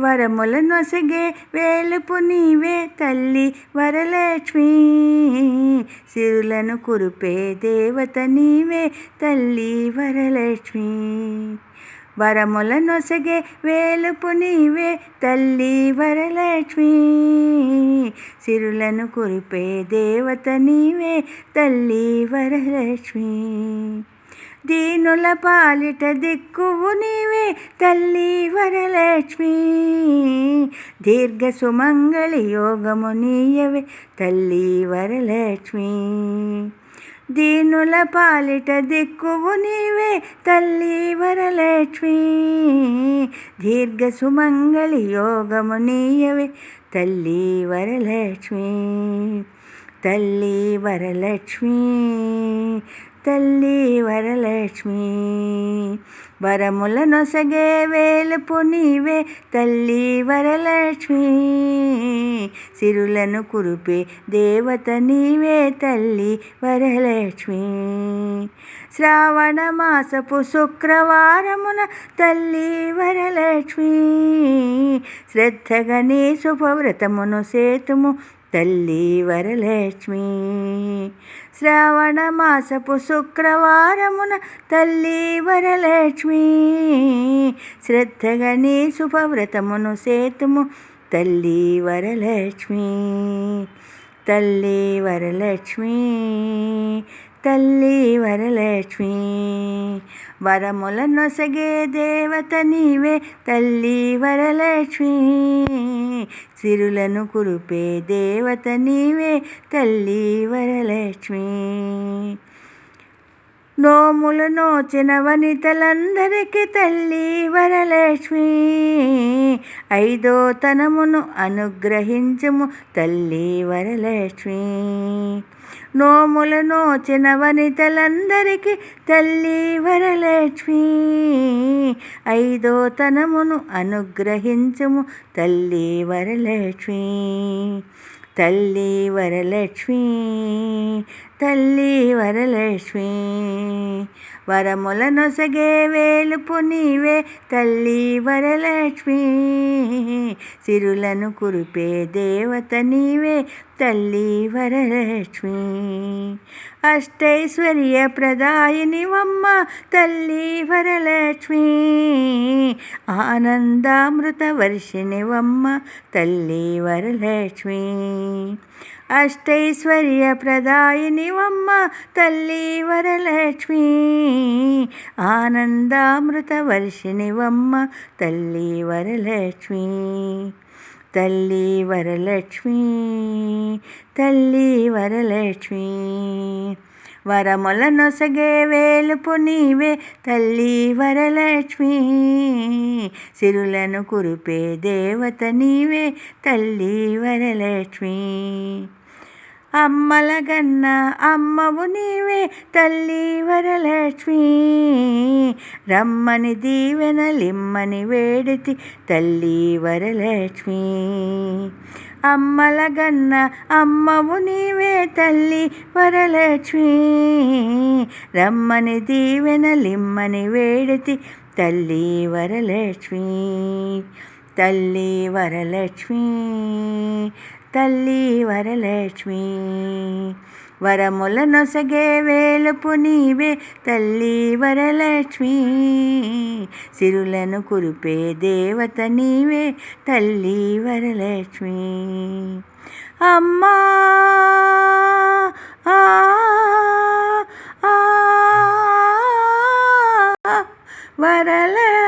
వరముల నొసగే వేలుపు నీవే తల్లి వరలక్ష్మి. సిరులను కురిపే దేవత నీవే తల్లి వరలక్ష్మి. వరముల నొసగే వేలుపు నీవే తల్లి వరలక్ష్మి. సిరులను కురిపే దేవత నీవే తల్లి వరలక్ష్మి. దీనుల పాలిట దిక్కువు నీవే తల్లి వరలక్ష్మి. దీర్ఘ సుమంగళి యోగము నీయవే తల్లి వరలక్ష్మి. దీనుల పాలిట దిక్కువు నీవే తల్లి వరలక్ష్మి. దీర్ఘ సుమంగళి యోగము నీయవే తల్లి వరలక్ష్మి. తల్లి వరలక్ష్మి. తల్లి వరలక్ష్మి. వరముల నొసగే వేలుపు నీవే తల్లి వరలక్ష్మి. సిరులను కురిపే దేవత నీవే తల్లి వరలక్ష్మి. శ్రావణ మాసపు శుక్రవారమున తల్లి వరలక్ష్మి. శ్రద్ధగా నీ శుభవ్రతమును సేతుము తల్లి వరలక్ష్మి. శ్రావణ మాసపు శుక్రవారమున తల్లి వరలక్ష్మి. శ్రద్ధగా నీ శుభవ్రతమును సేతుము తల్లి వరలక్ష్మి. తల్లి వరలక్ష్మి తల్లి వరలక్ష్మి. వరముల నొసగే దేవత నీవే తల్లి వరలక్ష్మి. సిరులను కురిపే దేవత నీవే తల్లి వరలక్ష్మి. నోములు నోచిన వనితలందరికీ తల్లి వరలక్ష్మి. ఐదో తనమును అనుగ్రహించము తల్లి వరలక్ష్మి. నోములు నోచిన వనితలందరికీ తల్లి వరలక్ష్మి. ఐదో తనమును అనుగ్రహించము తల్లి వరలక్ష్మి. తల్లి వరలక్ష్మి తల్లి వరలక్ష్మి. వరముల నొసగే వేలుపు నీవే తల్లి వరలక్ష్మి. సిరులను కురిపే దేవత నీవే తల్లి వరలక్ష్మి. అష్టైశ్వర్య ప్రదాయినివమ్మ తల్లి వరలక్ష్మి. ఆనందామృత వర్షిణివమ్మ తల్లి వరలక్ష్మి. అష్టైశ్వర్య ప్రదాయినివమ్మ తల్లి వరలక్ష్మి. ఆనందామృత వర్షిణివమ్మ తల్లి వరలక్ష్మి. తల్లి వరలక్ష్మి తల్లి వరలక్ష్మి. వరముల నొసగే వేలుపు నీవే తల్లి వరలక్ష్మి. సిరులను కురిపే దేవత నీవే తల్లి వరలక్ష్మి. అమ్మలగన్న అమ్మవు నీవే తల్లి వరలక్ష్మి. రమ్మని దీవెనలిమ్మని వేడితి తల్లి వరలక్ష్మి. అమ్మలగన్న అమ్మవు నీవే తల్లి వరలక్ష్మి. రమ్మని దీవెనలిమ్మని వేడితి తల్లి వరలక్ష్మి. తల్లి వరలక్ష్మి. తల్లి వరలక్ష్మి. వరముల నొసగే వేలుపు నీవే తల్లి వరలక్ష్మి. సిరులను కురిపే దేవత నీవే తల్లి వరలక్ష్మి. అమ్మా వరలక్ష్మి.